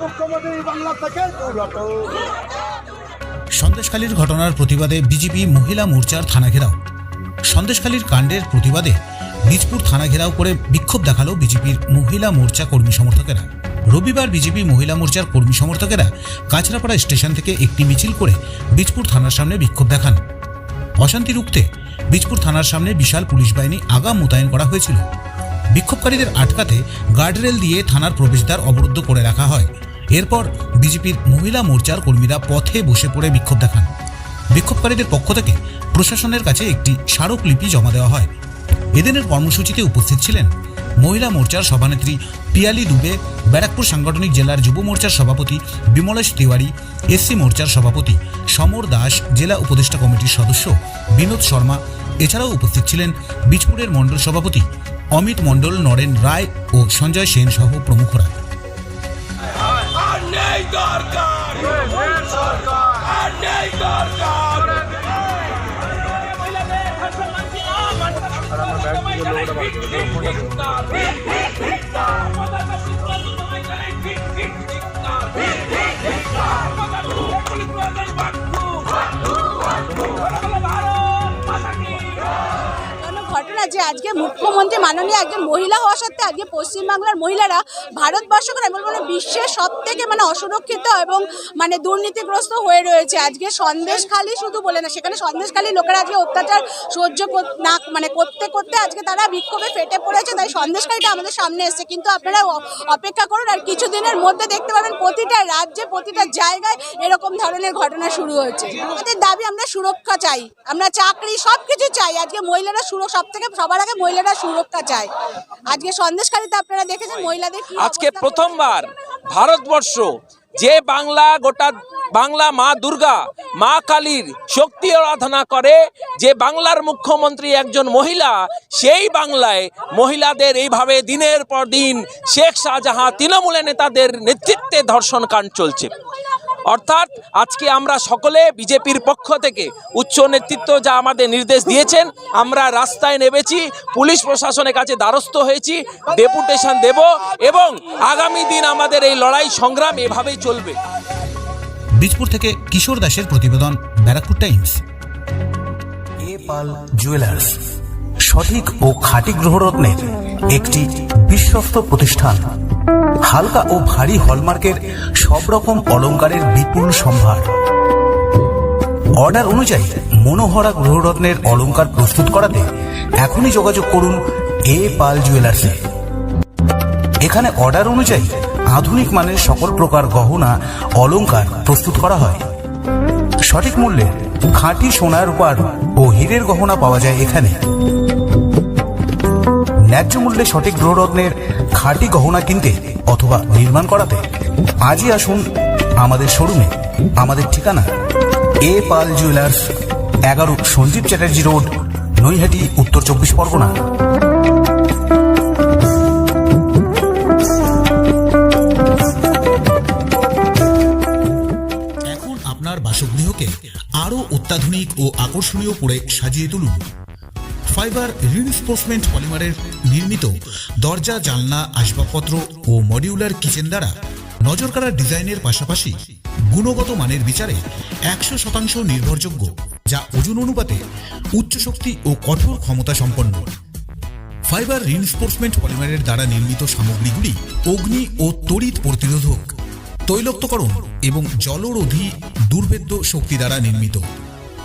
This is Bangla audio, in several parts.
মুখ্যমন্ত্রী সন্দেশখালীর ঘটনার প্রতিবাদে বিজেপি মহিলা মোর্চার থানা ঘেরাও। সন্দেশখালীর কাণ্ডের প্রতিবাদে বীজপুর থানা ঘেরাও করে বিক্ষোভ দেখাল বিজেপির মহিলা মোর্চা কর্মী সমর্থকেরা। রবিবার বিজেপি মহিলা মোর্চার কর্মী সমর্থকেরা কাছড়াপাড়া স্টেশন থেকে একটি মিছিল করে বীজপুর থানার সামনে বিক্ষোভ দেখান। অশান্তি রুখতে বীজপুর থানার সামনে বিশাল পুলিশ বাহিনী আগাম মোতায়েন করা হয়েছিল। বিক্ষোভকারীদের আটকাতে গার্ডরেল দিয়ে থানার প্রবেশদ্বার অবরুদ্ধ করে রাখা হয়। এরপর বিজেপির মহিলা মোর্চার কর্মীরা পথে বসে পড়ে বিক্ষোভ দেখান। বিক্ষোভকারীদের পক্ষ থেকে প্রশাসনের কাছে একটি স্মারকলিপি জমা দেওয়া হয়। এদিনের কর্মসূচিতে উপস্থিত ছিলেন মহিলা মোর্চার সভানেত্রী পিয়ালি দুবে, ব্যারাকপুর সাংগঠনিক জেলার যুব মোর্চার সভাপতি বিমলেশ তিওয়ারি, এসসি মোর্চার সভাপতি সমর দাস, জেলা উপদেষ্টা কমিটির সদস্য বিনোদ শর্মা। এছাড়াও উপস্থিত ছিলেন বীজপুরের মণ্ডল সভাপতি অমিত মণ্ডল নরেন রায় ও সঞ্জয় সেন সহ প্রমুখরা। আর ঘটনা যে আজকে মুখ্যমন্ত্রী মাননীয় একজন মহিলা হওয়া সত্ত্বেও আজকে পশ্চিমবাংলার মহিলারা ভারতবর্ষকে এবং মানে বিশ্বের সব থেকে মানে অসুরক্ষিত এবং মানে দুর্নীতিগ্রস্ত হয়ে রয়েছে। আজকে সন্দেশখালি শুধু বলে না, সেখানে সন্দেশখালি লোকেরা আজকে অত্যাচার সহ্য না মানে করতে করতে আজকে তারা বিক্ষোভে ফেটে পড়েছে, তাই সন্দেশখালিটা আমাদের সামনে এসেছে। কিন্তু আপনারা অপেক্ষা করুন, আর কিছুদিনের মধ্যে দেখতে পাবেন প্রতিটা রাজ্যে, প্রতিটা জায়গায় এরকম ধরনের ঘটনা শুরু হয়েছে। আমাদের দাবি আমরা সুরক্ষা চাই, আমরা চাকরি সব কিছু চাই, আজকে মহিলারা সুরক্ষা সব থেকে সবার আগে মহিলারা সুরক্ষা চায়। আজকে সন্দেশকারীতে আপনারা দেখেছেন মহিলাদের আজকে প্রথমবার ভারতবর্ষ যে বাংলা গোটা বাংলা মা দুর্গা মা কালীর শক্তি আরাধনা করে যে বাংলার মুখ্যমন্ত্রী একজন মহিলা সেই বাংলায় মহিলাদের এইভাবে দিনের পর দিন শেখ শাহজাহাঁ তৃণমূলের নেতাদের নেতৃত্বে ধর্ষণ কাণ্ড চলছে। অর্থাৎ আজকে আমরা সকলে বিজেপির পক্ষ থেকে উচ্চ নেতৃত্ব যা আমাদের নির্দেশ দিয়েছেন আমরা রাস্তায় নেমেছি পুলিশ প্রশাসনের কাছে দ্বারস্থ হয়েছি ডেপুটেশন দেব এবং আগামী দিন আমাদের এই লড়াই সংগ্রাম এভাবেই চলবে। বীজপুর থেকে কিশোর দাসের প্রতিবেদন Barrackpore Times. A Pal jewellers সঠিক ও খাঁটি গ্রহরত্নের একটি বিশ্বস্ত প্রতিষ্ঠান। হালকা ও ভারী হলমার্কের সব রকম অলংকারের বিপুল সম্ভার। অর্ডার অনুযায়ী মনোহরা গ্রহরত্নের অলংকার প্রস্তুত করাতে এখনই যোগাযোগ করুন এ পাল জুয়েলার্সে। এখানে অর্ডার অনুযায়ী আধুনিক মানের সকল প্রকার গহনা অলংকার প্রস্তুত করা হয়। সঠিক মূল্যে খাঁটি সোনার রূপার ও হীরের গহনা পাওয়া যায় এখানে। ন্যায্য মূল্যে সঠিক গ্রহরত্নের খাঁটি গহনা কিনতে অথবা নির্মাণ করাতে আজই আসুন আমাদের শোরুমে। আমাদের ঠিকানা, এ পাল জুয়েলার্স, এগারো সঞ্জীব চ্যাটার্জি রোড, নৈহাটি, উত্তর চব্বিশ পরগনা। এখন আপনার বাসগৃহকে আরও অত্যাধুনিক ও আকর্ষণীয় করে সাজিয়ে তুলুন। ফাইবার রিইনফোর্সমেন্ট পলিমারের নির্মিত দরজা, জানলা, আসবাবপত্র ও মডিউলার কিচেন দ্বারা নজর কাড়া ডিজাইনের পাশাপাশি গুণগত মানের বিচারে একশো শতাংশ নির্ভরযোগ্য, যা ওজন অনুপাতে উচ্চ শক্তি ও কঠোর ক্ষমতা সম্পন্ন। ফাইবার রিইনফোর্সমেন্ট পলিমারের দ্বারা নির্মিত সামগ্রীগুলি অগ্নি ও তড়িৎ প্রতিরোধক, তৈলক্তকরণ এবং জলরোধী দুর্ভেদ্য শক্তি দ্বারা নির্মিত।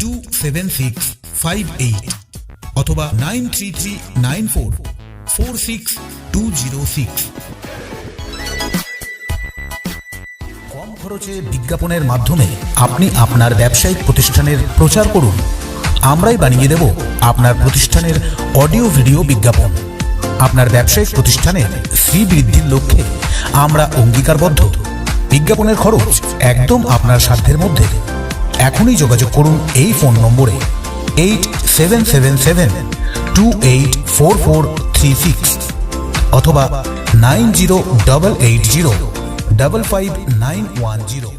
two seven six five eight অথবা nine three three nine four four six two zero six কম খরচে বিজ্ঞাপনের মাধ্যমে আপনি আপনার ব্যবসায়িক প্রতিষ্ঠানের প্রচার করুন। আমরাই বানিয়ে দেব আপনার প্রতিষ্ঠানের অডিও ভিডিও বিজ্ঞাপন। আপনার ব্যবসায়িক প্রতিষ্ঠানের শ্রীবৃদ্ধির লক্ষ্যে আমরা অঙ্গীকারবদ্ধ। বিজ্ঞাপনের খরচ একদম আপনার সাধ্যের মধ্যে। এখনই যোগাযোগ করুন এই ফোন নম্বরে eight seven seven seven two eight four four three six অথবা nine zero double eight zero double five nine one zero.